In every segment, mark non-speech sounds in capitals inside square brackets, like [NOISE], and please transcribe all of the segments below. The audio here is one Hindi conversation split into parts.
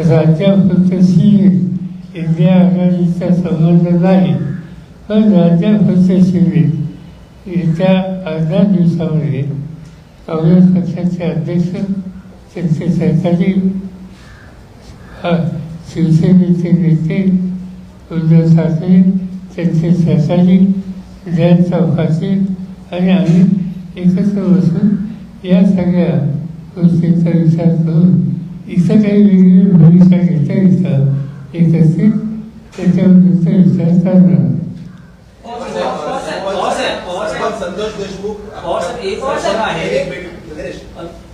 राज्या राज्यापुरतशी इंडिया आघाडीचा संबंध नाही. पण राज्यापुरतशी येत्या अर्ध्या दिवसामध्ये काँग्रेस पक्षाचे अध्यक्ष त्यांचे सहकारी हा, शिवसेनेचे नेते उद्धव ठाकरे त्यांचे सहकारी जयंत चौकाचे आणि आम्ही एकत्र बसून या सगळ्या गोष्टींचा विचार करून इथं काही वेगळी भूमिका घेता येतं. एकत्रित त्याच्याबद्दलचा विचार करणार सरपंच संतोष देशमुख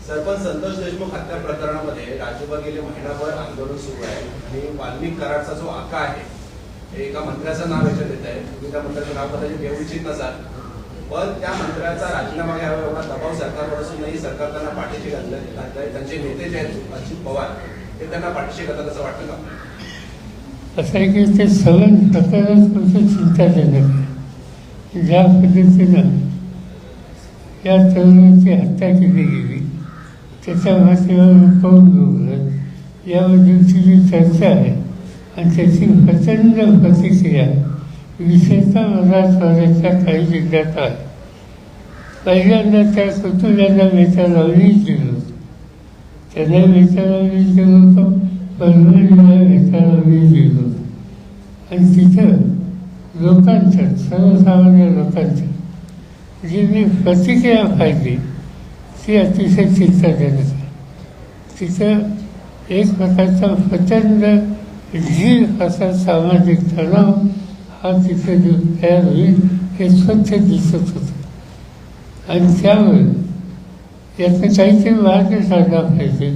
सरपंच संतोष देशमुख हत्या प्रकरणामध्ये राज्यभर गेले महिनाभर आंदोलन सुरू आहे. आणि वाल्मिक कराडचा जो आका आहे एका मंत्र्याचं नाव याच्यात येत आहे. तुम्ही त्या मंत्र्याचं नाव कदाचित घेऊ इच्छित नसाल पण त्या मंत्र्याचा राजीनामा घ्यावा एवढा दबाव सरकारवर असूनही सरकार त्यांना पाठीशी घातलं घातलंय. त्यांचे नेते जे आहेत अजित पवार ते त्यांना पाठीशी घालतात असं वाटतं का? असं आहे की ते सहन प्रकारच तुमचं चिंताजनक आहे ज्या पद्धतीनं या तरुणाची हत्या केली गेली त्याच्या माध्यमातून पाऊल यावर याबद्दलची जी चर्चा आहे. आणि त्याची प्रचंड प्रतिक्रिया विशेषतः मराठवाड्याच्या काही जिल्ह्यात आहे. पहिल्यांदा त्या कुटुंबांना वेतन वीज दिलं होतं. त्यांना वेतनाला वीज दिलं होतं परभणीला वेतनाला वीज दिलं होतं. आणि तिथं लोकांचं सर्वसामान्य लोकांच्या जी मी प्रतिक्रिया पाहिली ती अतिशय चिंताजनक आहे. तिथं एक प्रकारचा प्रचंड जीव असा सामाजिक तणाव हा तिथे जो तयार होईल हे स्वच्छ दिसत होतं. आणि त्यामुळे यातनं काहीतरी मार्ग साधला पाहिजे.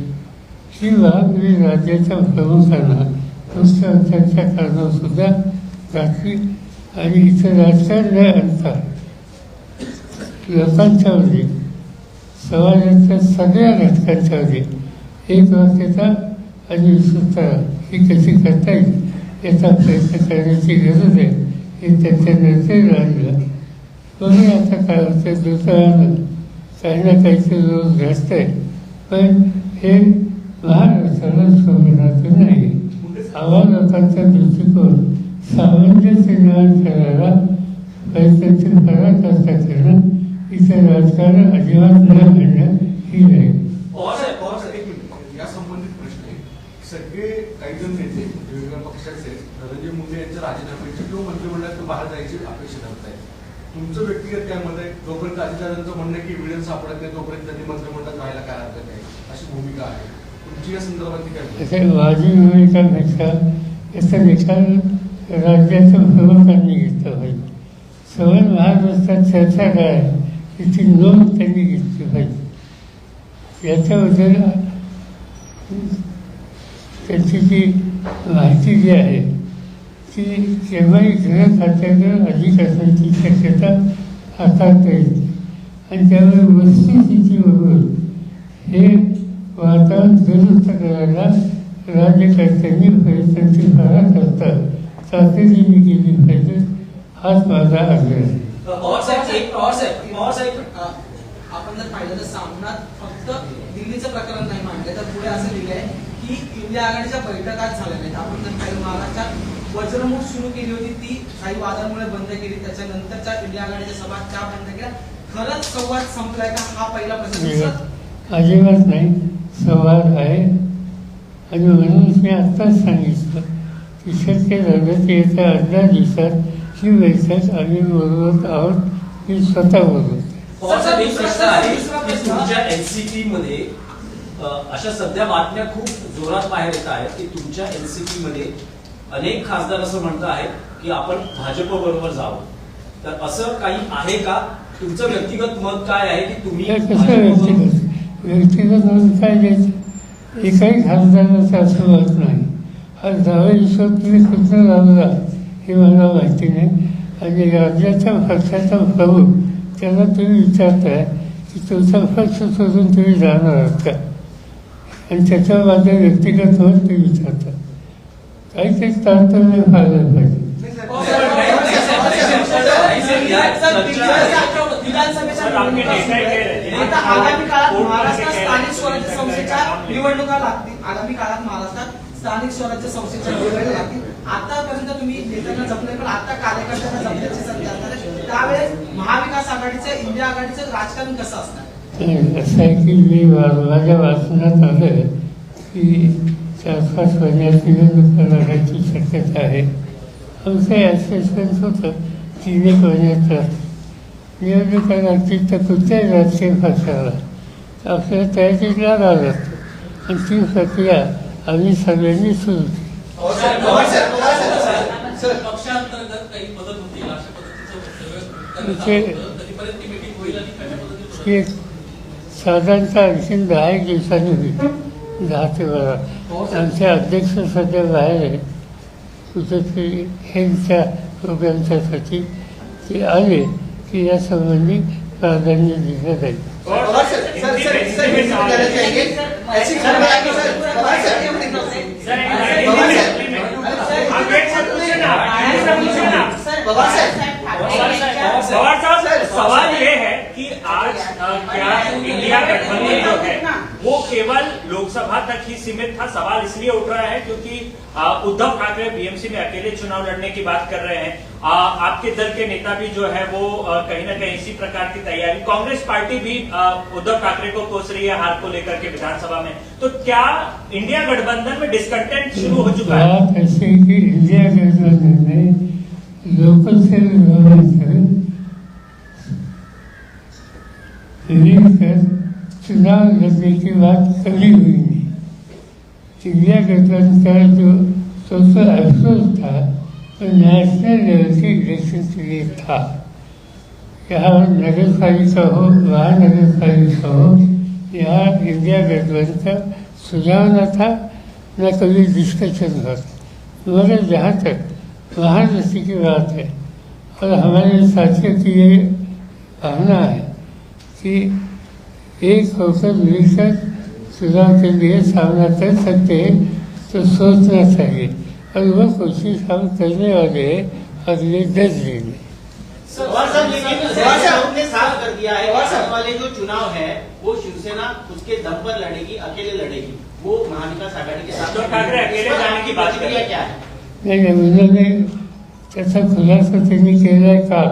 ही बाब मी राज्याच्या प्रमुखांना मुख्यमंत्र्यांच्या कानावर सुद्धा घातली आणि इथं राजकारण न आणता लोकांच्या समाजाच्या सगळ्या घटकांच्यावरील एक वाक्यता आणि विस्तृतता ही कशी करता येईल? याचा प्रयत्न करण्याची गरज आहे हे त्यांच्या निर्देश राहिलं कोणी आता काय होतं दुसऱ्यानं काही ना काहीतरी रोज घडत आहे पण हे महाराष्ट्राला शोभनाचं नाही आवा लोकांचा दृष्टिकोन सामंजस्य निर्माण करायला प्रयत्नाची करता करणं इथे राजकारण अजिबात न घडणं ही नाही सगळे काही जण नेते वेगवेगळ्या पक्षाचे धनंजय मुंडे यांच्या राजीनाम्याची किंवा मंत्रिमंडळात बाहेर जायची अपेक्षा धरत आहे. तुमचं व्यक्तिगत काय मत आहे? जोपर्यंत अधिकाऱ्यांचं म्हणणं की एव्हिडन्स सापडत नाही तोपर्यंत त्यांनी मंत्रिमंडळात राहायला काय हरकत नाही. अशी भूमिका आहे. तुमची या संदर्भातली काय भूमिका आहे? तसे याचा निकाल राज्याच्या प्रमुखांनी घेतला पाहिजे सवय महाराष्ट्रात चर्चा काय आहे, नोंद त्यांनी घेतली पाहिजे याच्याबद्दल त्यांची जी माहिती जी आहे ती केव्हाही गृह खात्याकडे अधिक असण्याची शक्यता हाताळता येईल आणि त्यामुळे वस्तुस्थितीवरून हे वातावरण दुरुस्त करायला राज्यकर्त्यांनी प्रयत्नांची फारा करतात तातडीने केली पाहिजे हाच माझा आग्रह आहे. आपण जर पाहिलं तर सामनात फक्त दिल्लीचं प्रकरण नाही मांडलं तर पुढे असं लिहिलंय की इंडिया आघाडीच्या बैठकाच झाल्या नाहीत. आपण जर पाहिलं महाराष्ट्रात वज्रमुख सुरू केली होती ती काही वादांमुळे बंद केली. त्याच्यानंतरच्या इंडिया आघाडीच्या सभा त्या बंद केल्या खरंच संवाद संपलाय का? हा पहिला प्रश्न. अजिबात नाही. संवाद आहे. आणि म्हणून मी आत्ताच सांगितलं की शक्य झालं की येत्या अर्ध्या दिवसात ही बैठक आम्ही बोलवत आहोत. मी स्वतः बोलवतो. आहे अशा सध्या बातम्या खूप जोरात बाहेर येत आहेत की तुमच्या एनसीपी मध्ये अनेक खासदार असं म्हणत आहेत की आपण भाजप बरोबर जावं. तर असं काही आहे का? तुमचं व्यक्तिगत मत काय आहे की तुम्ही व्यक्तिगत म्हणून काय एकाही खासदाराचं असं मत नाही. हा दहा दिवसात तुम्ही कुठं लावला हे मला माहिती नाही. आणि राज्याच्या पक्षाचा प्रमुख त्याला तुम्ही विचारताय की तुमचा पक्ष सोडून तुम्ही जाणार आहात का? आणि त्याच्यावर माझं व्यक्तिगत होत ते विचारतात. काही ते तारतम्य व्हायला पाहिजे. महाराष्ट्रात स्थानिक स्वराज्य संस्थेच्या निवडणुका आगामी काळात महाराष्ट्रात स्थानिक स्वराज्य संस्थेच्या लागतील. आतापर्यंत तुम्ही पण आता त्यावेळेस महाविकास आघाडीचं इंडिया आघाडीचं राजकारण कसं असणार असं आहे की मी माझ्या वाचनात आलं की चार पाच महिन्यात निवडणुका लढायची शक्यता आहे. आमचं असेसमेंट होतं तीन एक महिन्यात राहते निवडणुका लागतील तर कुठल्याही राजकीय पक्षाला आपल्याला तयारीत लागावं लागतं आणि ती प्रक्रिया आम्ही सगळ्यांनी सुरू केली. ते- साधारणतः आणखीन दहा एक दिवसांनी होईल दहा ते बारा आमचे अध्यक्ष सध्या बाहेर आहे कुठेतरी हेल्थच्या प्रोग्रामच्यासाठी ते आले की या संबंधी प्राधान्य दिलं जाईल पवार साहेब, सवाल ये है कि आज क्या इंडिया गठबंधन जो है? वो केवल लोकसभा तक ही सीमित था सवाल इसलिए उठ रहा है क्योंकि उद्धव ठाकरे बीएमसी में अकेले चुनाव लड़ने की बात कर रहे हैं। अ, आपके दल के नेता भी जो है वो कहीं ना कहीं इसी प्रकार की तैयारी। कांग्रेस पार्टी भी उद्धव ठाकरे को कोस रही है हार को लेकर के विधानसभा में। तो क्या इंडिया गठबंधन में डिस्कंटेंट शुरू हो चुका है? ऐसे इंडिया गठबंधन गवर्नमेंट मिलकर चुनाव लड़ने की बात कभी हुई नहीं। गठबंधन का जो सोशल अफसोस था वो नेशनल लेवल के इलेक्शन के लिए था। यहाँ नगर पालिका हो वहाँ नगर पालिका हो, यहाँ इंडिया गठबंधन का सुझाव न था, न कभी डिस्कशन हुआ। था मगर जहाँ तक वहाँ जैसी की बात है। और हमारे साथियों की ये भावना है कि एक होकर मिलकर चुनाव के लिए सामना कर सकते हैं तो सोचना चाहिए। और वो कोशिश हम करने वाले हैं अगले दस दिन। में साफ़ कर दिया है कि। आने वाले जो चुनाव है वो शिवसेना उसके दम पर लड़ेगी अकेले लड़ेगी। वो महाविकास आघाड़ी के साथ ठाकरे अकेले जाने की बात। क्या है? नाही नाही उन्होंने त्याचा खुलासा त्यांनी केलाय का?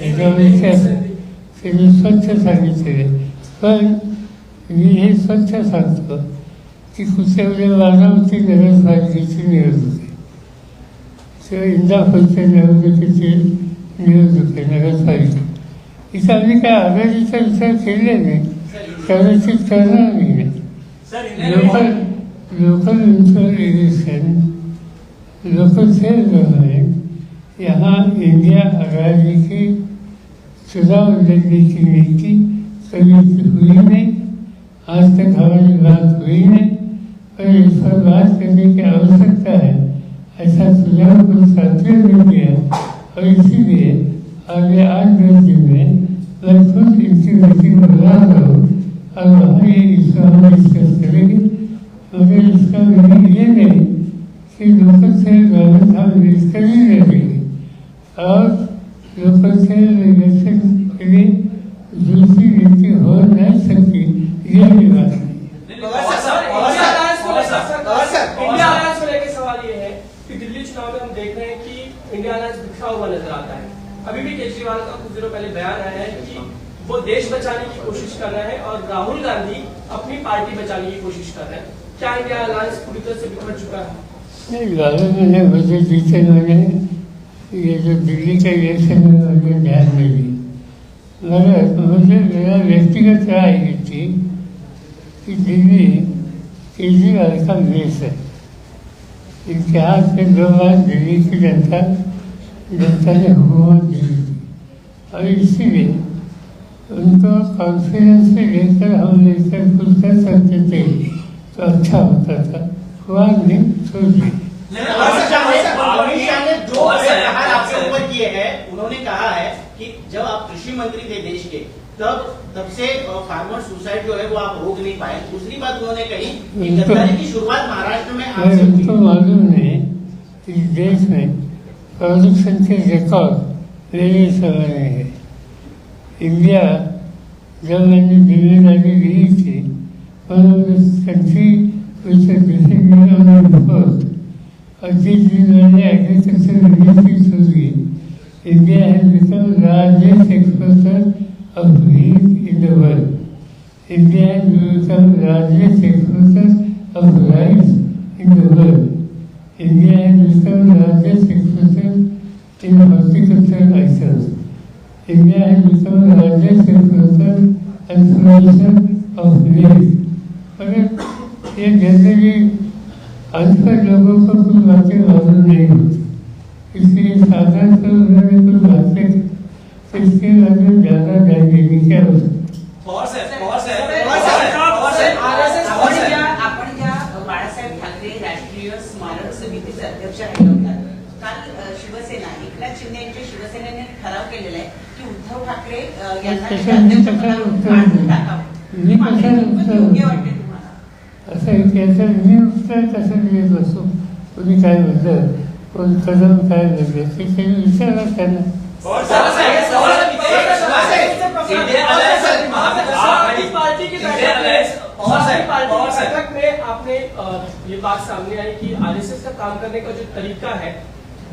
त्याच्यापेक्षा त्यांनी स्वच्छ सांगितलेले पण मी हे स्वच्छ सांगतो की कुठल्या बारामती नगरपालिकेची निवडणूक आहे. किंवा इंदापूरच्या निवडणुकीची निवडणूक आहे नगरपालिका. इथं आम्ही काय आघाडीचा विचार केले नाही. कदाचित करणार नाही local local municipal election local self government यहाँ इंडिया आघाड़ी की चुनाव लड़ने की नीति कभी हुई नहीं, आज तक हमारी बात हुई नहीं और इस पर बात करने की आवश्यकता है, ऐसा सुझाव कुछ साथियों ने दिया और इसीलिए आगे आठ दस दिन में मैं खुद इनकी मीटिंग बुला रहा और वहाँ ये इसका हम डिस्कस करेंगे। मगर इसका मीनिंग ये नहीं कि लोकल सेल गवर्नमेंट हम मिलकर ही रहेंगे और लोकल सेल इलेक्शन के लिए दूसरी नीति हो नहीं सकती ये भी बात नहीं पवार साहब, पवार साहब, पवार साहब, पवार साहब, इंडिया अलायंस को लेकर सवाल ये है कि दिल्ली चुनाव में हम देख रहे हैं कि इंडिया अलायंस बिखरा हुआ नज़र आता है। अभी भी केजरीवाल का कुछ दिनों पहले बयान आया है कि वो देश बचाने की कोशिश कर रहे हैं और राहुल गांधी अपनी पार्टी बचाने की कोशिश कर रहे हैं। क्या इंडिया अलायंस पूरी तरह से बिखर चुका है? नहीं लालू मैंने मुझे जीते मैंने ये जो दिल्ली का इलेक्शन है मुझे ध्यान दी मगर मुझे मेरा व्यक्तिगत राय ये थी कि दिल्ली केजरीवाल का देश है हाथ में दो बार दिल्ली की जनता जनता ने हुकूमत दी और इसीलिए उनको कॉन्फिडेंस में लेकर हम लेकर कुछ कर सकते थे तो अच्छा होता था हुआ नहीं हैं उन्होंने कहा है कि जब आप कृषि मंत्री थे देश के तब तब से फार्मर सुसाइड जो है वो आप रोक नहीं पाए दूसरी बात उन्होंने कही गद्दारी की शुरुआत महाराष्ट्र में आपसे हुई मालूम नहीं इस देश में प्रोडक्शन के रिकॉर्ड मेरे समय है इंडिया जब मैंने ज़िम्मेदारी ली थी country which are the first, our workforce. Ajit Jindani agriculture related the India has become largest exporter of wheat in the world. India has become largest exporter of rice in the world. India has become largest exporter in horticulture items. India has become largest exporter and producer of wheat. ये जनरली अनपढ़ लोगों को कुछ बातें मालूम नहीं होती इसलिए साधारण तो उन्होंने कुछ बातें इसके बारे में ज़्यादा की क्या अ, शिवसेना एकनाथ शिंदे यांच्या शिवसेनेने ठराव केलेला आहे की उद्धव ठाकरे यांना मी कसं योग्य वाटते असं आहे मी उत्तर कसं देत बसू कोणी काय म्हणलं कोण कदम काय म्हणलं ते काही विचारा त्यांना आपने ये बात सामने आई कि आरएसएस का काम करने का जो तरीका है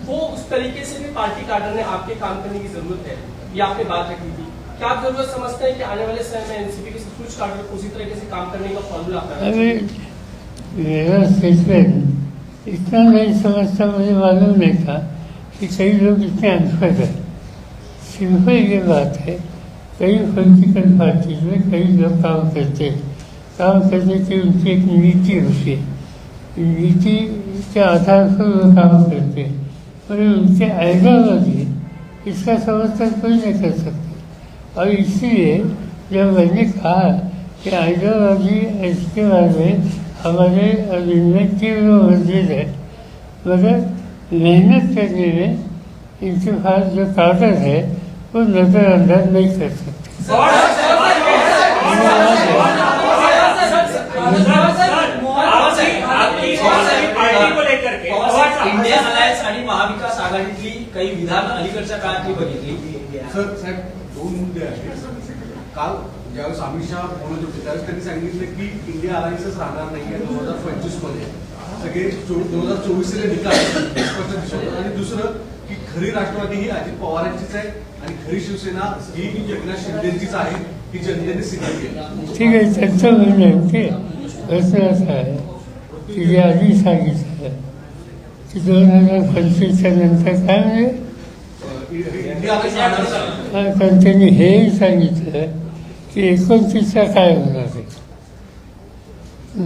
वो उस तरीके से भी पार्टी कार्डर ने आपके काम करने की ज़रूरत है. ये आपने बात रखी थी. क्या आप ज़रूरत समझते हैं कि आने वाले समय में एनसीपी के कुछ कार्डर को उसी तरीके से काम करने का फॉर्मूला स्टेटमेंट इतना नहीं समझता मुझे मालूम नहीं था कि कई लोग इतने अनपढ़ हैं। सिंपल ये बात है, कई पोलिटिकल पार्टीज़ में कई लोग काम करते काम करने की उनकी एक नीति होती है। नीति के आधार पर वो काम करते हैं। मगर उनके आइडियोलॉजी, इसका समर्थन कोई नहीं कर सकता। और इसलिए जब मैंने कहा कि आइडियोलॉजी इसके बारे में हमारे इनमें तीव्र मस्जिद है मगर मेहनत करने में इनके पास जो कागज है वो नज़रअंदाज नहीं कर सकते। पवार साहेब आपकी आपकी आपकी पार्टी को लेकर के पवार साहेब, इंडिया अलायन्स आणि महाविकास आघाडीतली काही विधान अलीकडच्या काळातली बघितली. सर साहेब दोन मुद्दे आहेत. काल ज्यावेळेस अमित शहा बोलत होते त्यावेळेस त्यांनी सांगितलं की इंडिया अलायन्सच राहणार नाही आहे दोन हजार पंचवीसमध्ये सगळे दोन हजार चोवीसचे निकाल स्पष्ट दिसत. आणि दुसरं की खरी राष्ट्रवादी ही अजित पवारांचीच आहे आणि खरी शिवसेना ही एकनाथ शिंदेचीच आहे ही जनतेने सिद्ध केली. ठीक आहे त्यांचं म्हणणं प्रश्न असा आहे. की जे आधी सांगितलं. की दोन हजार पंचवीसच्या नंतर काय म्हणजे कारण त्यांनी हेही सांगितलं की एकोणतीसचा काय होणार आहे?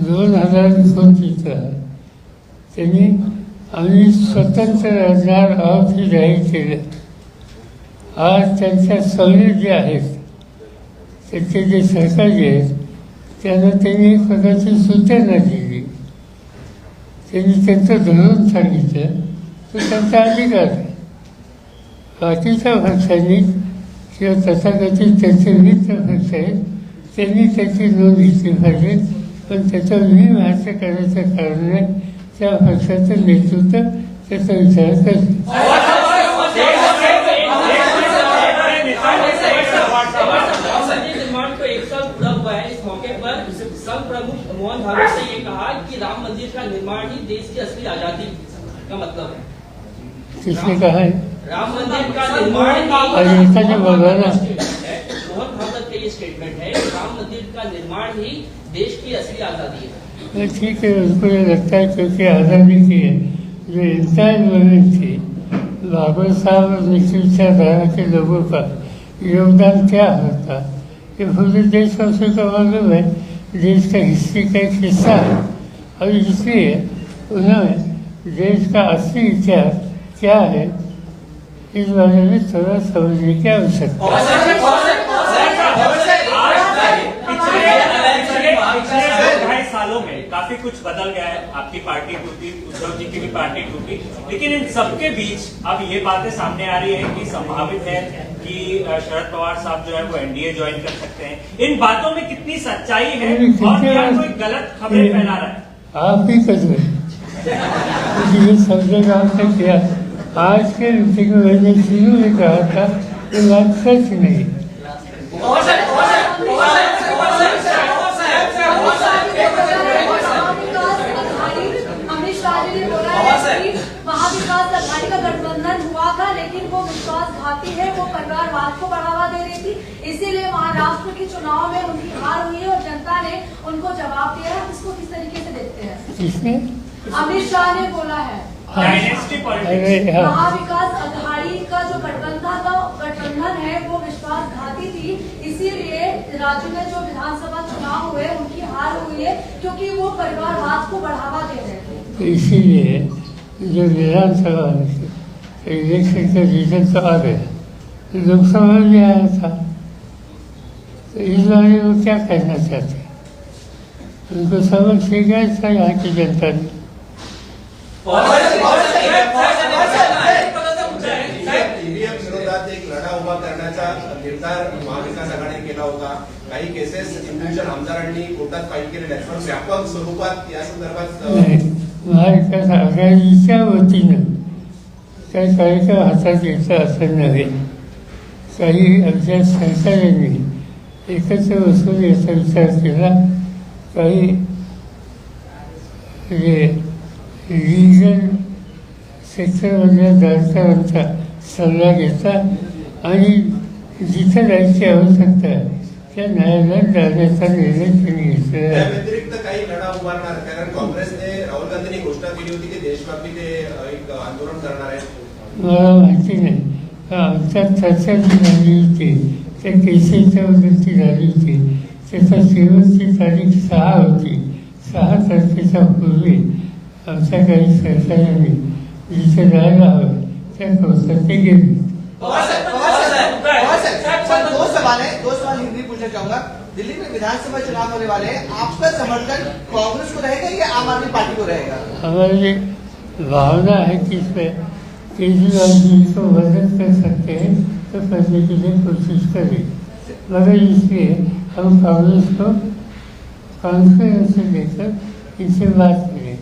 दोन हजार एकोणतीसला त्यांनी आम्ही स्वतंत्र राहणार आहोत हे जाहीर केलं. आज त्यांच्या सवलत जे आहेत त्यांचे जे सहकारी आहेत त्यांना त्यांनी स्वतःची सूचना दिली. त्यांनी त्यांचं धरून सांगितलं तो त्यांचा अधिकार आहे. बाकीच्या भाषांनी किंवा तथाकथित त्याचे पक्ष आहेत त्यांनी त्याची नोंद घेतली पाहिजे पण त्याचं मी भाष्य करायचं कारण आहे त्या पक्षाचं नेतृत्व त्याचा विचार करते है संघ प्रमुख मोहन भागवत ने ये कहा कि राम मंदिर का निर्माण ही देश की असली आज़ादी का मतलब है। किसने कहा है? राम मंदिर का निर्माण ऐसा नहीं बोल रहा ना। मोहन भागवत का ये स्टेटमेंट है राम मंदिर का निर्माण ही देश की असली आज़ादी है ठीक है उसको ये लगता है क्योंकि आज़ादी की है जो इंसान मूवमेंट थी बाबर साहब और निश्चित विचारधारा के लोगों का योगदान क्या होता ये पूरे देशवासियों को मालूम है देश का हिस्ट्री का एक हिस्सा है और इसलिए उन्होंने देश का असली इतिहास क्या है इस बारे में थोड़ा समझने की आवश्यकता है। सालों। में काफ़ी कुछ बदल गया है। आपकी पार्टी टूटी उद्धव जी की भी पार्टी टूटी। लेकिन इन सबके बीच अब ये बातें सामने आ रही है कि संभावित है कि शरद पवार साहब जो है वो एनडीए ज्वाइन कर सकते हैं। इन बातों में कितनी सच्चाई है और क्या कोई गलत खबरें फैला रहा है? आप ही कर रहे समझेगा आपने किया आज के मीटिंग में कहा था, ये बात सच नहीं। लेकिन वो विश्वासघाती है परिवारवाद को बढ़ावा दे रही थी इसीलिए महाराष्ट्र के चुनाव में उनकी हार हुई है और जनता ने उनको जवाब दिया है इसको किस तरीके से देखते हैं अमित शाह ने बोला है डायनेस्टी पॉलिटिक्स हाँ। महाविकास अघाड़ी का जो गठबंधन था गठबंधन है वो विश्वासघाती थी। इसीलिए राज्य में जो विधानसभा चुनाव हुए उनकी हार हुई है क्योंकि वो परिवारवाद को बढ़ावा दे रहे थे। तो इसीलिए जो विधानसभा इलेक्शन का रिज़ल्ट तो आ गया लोकसभा में आया था। तो इस बारे वो क्या कहना चाहते हैं? उनको समझ से गया था यहाँ की जनता ने। काही केसेस इंडिव्हिज्युअल आमदारांनी कोर्टात फाईल केलेल्या आहेत. पण व्यापक स्वरूपात या संदर्भात अ, आघाडीच्या वतीनं काही काहीच्या हातात घ्यायचा असं नव्हे. काही आमच्या सहकार्यांनी एकत्र बसून याचा विचार केला. काही रिजन सेक्टरमधल्या जाणकारांचा सल्ला घेता आणि जिथं जायची आवश्यकता आहे त्या आहे व्यतिरिक्त काही लढा उभारणार कारण काँग्रेसने राहुल गांधींनी घोषणा केली होती की देशव्यापी ते एक आंदोलन करणार आहेत मला माहिती नाही। आमच्या चर्चा जी झाली होती त्या केसेसच्या बद्दलची झाली होती त्याचा शेवटची तारीख सहा होती सहा तारखेच्या पूर्वी आमच्या काही सहकार्यांनी जिथे जायला हवं त्या ते गेले दो सवाल है दो सवाल हिंदी पूछना चाहूँगा दिल्ली में विधानसभा चुनाव होने वाले हैं। आपका समर्थन कांग्रेस को रहेगा या आम आदमी पार्टी को रहेगा? हमारी भावना है कि इसमें केजरीवाल जी को मदद कर सकते हैं तो करने के लिए कोशिश करें। मगर इसलिए हम कांग्रेस को कॉन्फ्रेंस से लेकर इनसे बात करें।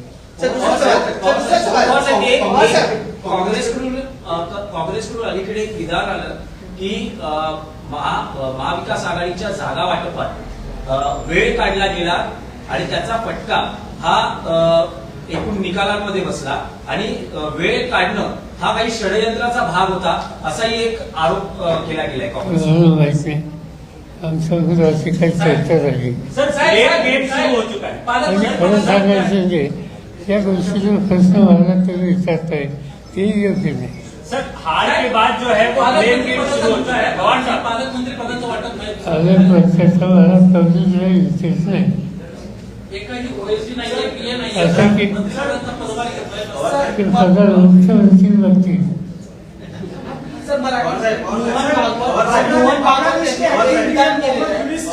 काँग्रेसकडून क- काँग्रेसकडून अलीकडे एक विधान आलं की महा महाविकास आघाडीच्या जागा वाटपात वेळ काढला गेला आणि त्याचा फटका हा एकूण निकालांमध्ये बसला आणि वेळ काढणं हा काही षडयंत्राचा भाग होता असाही एक आरोप केला गेलाय काँग्रेस अशी काही चर्चा झाली. हो आणि खरं सांगायचं म्हणजे या गोष्टीचा प्रश्न मला तुम्ही विचारताय. ते योग्य नाही. सर हार के बाद जो है वो ब्लेम गेम शुरू हो चुका है पवार साहब पालकमंत्री पदाचं वाटप नाही आलं पक्षाचा मला ओएसडी नाहीये पीए असं की- ते पगार मुख्यमंत्री बघतील सर साहेब, मोहन पवार भागवत साहेब, मोहन भागवत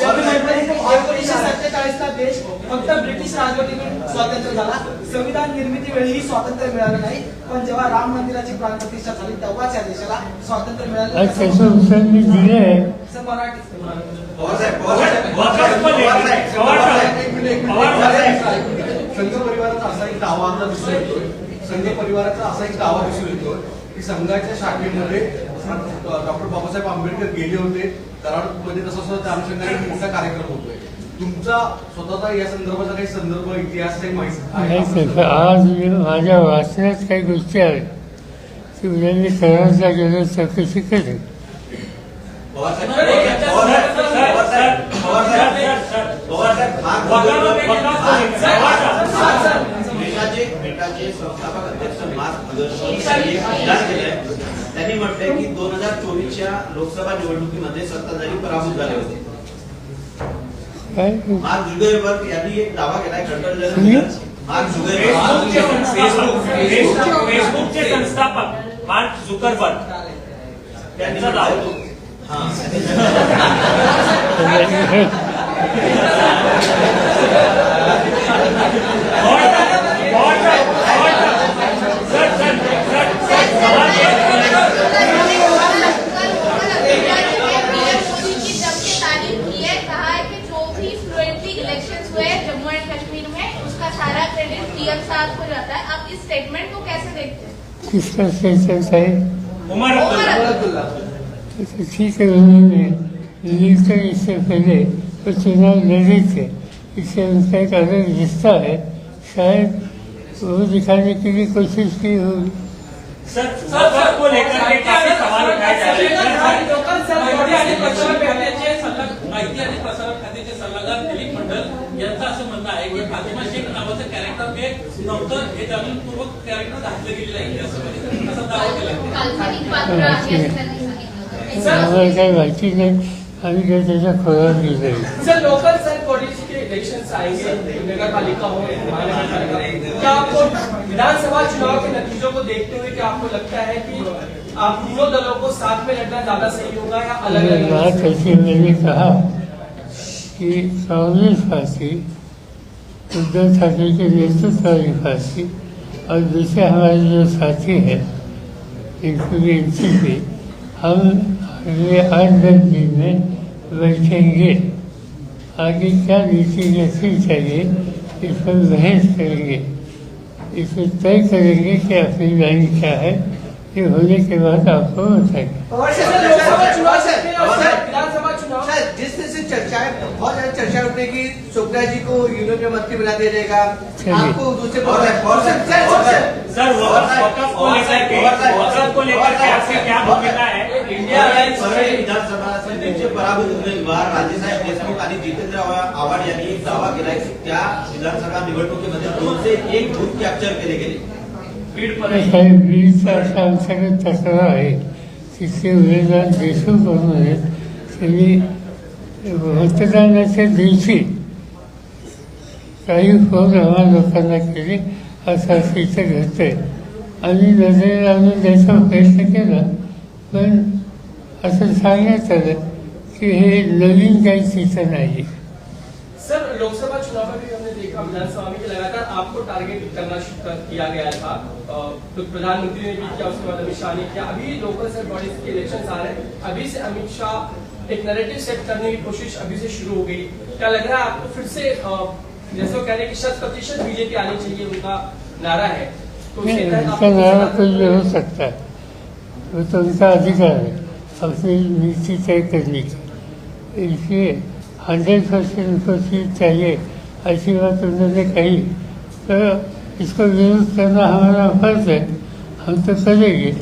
एकोणीसशे सत्तेचाळीस देश फक्त ब्रिटिश राजवटीतून स्वातंत्र्य झाला. संविधान निर्मिती वेळीही स्वातंत्र्य मिळालं नाही. पण जेव्हा राम मंदिराची प्राण प्रतिष्ठा झाली तेव्हाच या देशाला स्वातंत्र्य मिळालं. संघ परिवाराचा असा एक दावा दिसून येतो संघ परिवाराचा असा एक दावा दिसून येतो की संघाच्या शाखेमध्ये डॉक्टर बाबासाहेब आंबेडकर गेले होते. कराडमध्ये तसा सुद्धा त्या अनुषंगाने मोठा कार्यक्रम होतोय. तुमचा स्वतःचा या संदर्भाचा काही संदर्भ इतिहास काही माहिती आहे? नाही सर आज मी माझ्या वाचण्यात काही गोष्टी आहेत. की उद्या मी कराडला गेलो चौकशी करेन संस्थापक अध्यक्ष त्यांनी म्हटलंय की दोन हज़ार चोवीसच्या लोकसभा निवडणुकीमध्ये सत्ताधारी पराभूत झाले होते. मार्क झुकरबर्ग यांनी एक दावा केलाय तुम्ही? मार्क फेसबुकचे फेसबुक फेसबुक फेसबुकचे संस्थापक मार्क झुकरबर्ग त्यांचा दावा हा [LAUGHS] जम्मू एंड कश्मीर में उसका सारा क्रेडिट साहब को जाता है आप इस स्टेटमेंट को कैसे देखते हैं किसका सेशन है उमर अब्दुल्ला तो ठीक है उन्होंने मिलकर इससे पहले वो चुनाव लड़े थे इससे उनका एक अलग रिश्ता है शायद वो दिखाने के लिए कोशिश की होगी सर वक्फ को लेकर के काफ़ी सवाल उठाए जा रहे हैं लोकल सर माहिती आणि प्रसारण विभागाचे संलग्न माहिती आणि प्रसारण त्यांचं असं म्हणणं आहे की फातिमा शेख नावाचं कॅरेक्टर हे आहे. असा दावा केला. काही माहिती नाही. आम्ही काही त्याच्या खोलात गेलो सर लोकल सर बॉडीज के इलेक्शन आएँगे नगर पालिका हो क्या आपको विधानसभा चुनाव के नतीजों को देखते हुए क्या आपको लगता है कि आप तीनों दलों को साथ में लड़ना ज़्यादा सही होगा या अलग ये बात ऐसी मैंने कहा कि कांग्रेस पार्टी उद्धव ठाकरे के नेतृत्व वाली पार्टी और दूसरे हमारे जो साथी हैं इंक्लूडिंग एनसीपी हम अगले आठ दस दिन में बैठेंगे। आगे क्या नीति रखनी चाहिए इस पर बहस करेंगे। इसे तय करेंगे कि अपनी लाइन क्या है, ये होने के बाद आपको बताएँगे सर, लोकसभा चुनाव से पहले और सर, विधानसभा चुनाव सर जिस तरह से चर्चाएँ बहुत उठने की जी को यूनियन में मंत्री बना दिया जाएगा आपको दूसरे है, है, को के को है? पराभूत उमेदवार राजेसाहेब देशमुख आणि जितेंद्र आव्हाड यांनी एक दावा केलाय की त्या विधानसभा निवडणुकीमध्ये दोनशे एक बूथ कॅप्चर केले गेले. बीड काही वीज अशा आमच्याकडे तक्रार आहे. तिथे उमेदवार देशमुख म्हणून आहेत त्यांनी मतदानाच्या दिवशी काही फ़ोन आम्हा लोकांना केले असं असं इथं आम्ही नजरेला आणून द्यायचा प्रयत्न केला पण असं सांगण्यात आलं की हे नवीन काही तिथं नाही सर लोकसभा चुनाव हमने देखा विधानसभा में लगातार आपको टारगेट करना किया गया था तो प्रधानमंत्री ने भी किया उसके बाद अमित शाह ने किया अभी लोकल सेल बॉडीज के इलेक्शन आ रहे हैं अभी से अमित शाह एक नैरेटिव सेट करने की कोशिश अभी से शुरू हो गई। क्या लग रहा है आपको फिर से जैसे वो कह रहे हैं कि शत प्रतिशत बीजेपी आनी चाहिए उनका नारा है। तो उसके नारा कोई भी हो सकता है। वो तो उनका अधिकार है। अपनी नीति तय करने की। इसलिए हंड्रेड परसेंट उनको सीट चाहिए। ऐसी बात उन्होंने कही। तो इसको विरोध करना हमारा फ़र्ज़ है। हम तो करेंगे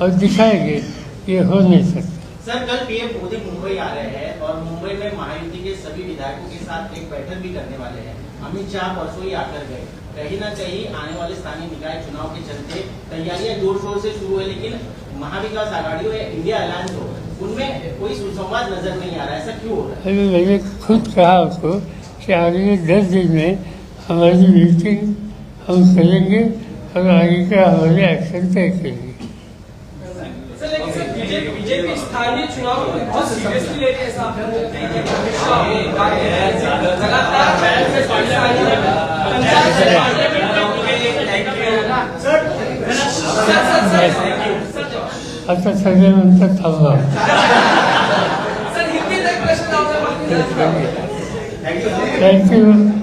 और दिखाएँगे। ये हो नहीं सकता। सर, कल पीएम मोदी मुंबई आ रहे हैं और मुंबई में महायुति के सभी विधायकों के साथ एक बैठक भी करने वाले हैं। अमित शाह परसों ही आकर गए। कहीं ना कहीं आने वाले स्थानीय निकाय चुनाव के चलते तैयारियाँ ज़ोर शोर से शुरू है लेकिन महाविकास आघाड़ी हो या इंडिया अलायंस हो उनमें कोई सुसंवाद नज़र नहीं आ रहा है। ऐसा क्यों हो रहा है? खुद कहा उसको अगले दस दिन में हमारी मीटिंग हम करेंगे और आगे का हमारे एक्शन तय करेंगे। बीजेपी स्थानीय चुनाव को सीरियसली ले रही है है। सर सर आता सगळे म्हणतात थांबा थँक्यू